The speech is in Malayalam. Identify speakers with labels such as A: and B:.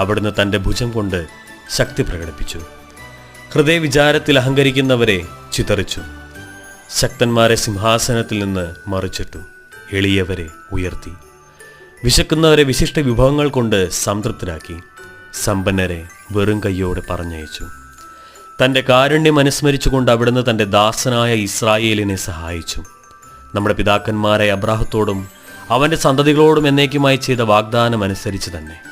A: അവിടുന്ന് തന്റെ ഭുജം കൊണ്ട് ശക്തി പ്രകടിപ്പിച്ചു. ഹൃദയവിചാരത്തിൽ അഹങ്കരിക്കുന്നവരെ ചിതറിച്ചു. ശക്തന്മാരെ സിംഹാസനത്തിൽ നിന്ന് മറിച്ചിട്ടു. എളിയവരെ ഉയർത്തി. വിശക്കുന്നവരെ വിശിഷ്ട വിഭവങ്ങൾ കൊണ്ട് സംതൃപ്തരാക്കി. സമ്പന്നരെ വെറും കയ്യോടെ പറഞ്ഞയച്ചു. തന്റെ കാരുണ്യം അനുസ്മരിച്ചുകൊണ്ട് അവിടുന്ന് തന്റെ ദാസനായ ഇസ്രായേലിനെ സഹായിച്ചു. നമ്മുടെ പിതാക്കന്മാരെ അബ്രാഹത്തോടും അവന്റെ സന്തതികളോടും എന്നേക്കുമായി ചെയ്ത വാഗ്ദാനം അനുസരിച്ച് തന്നെ.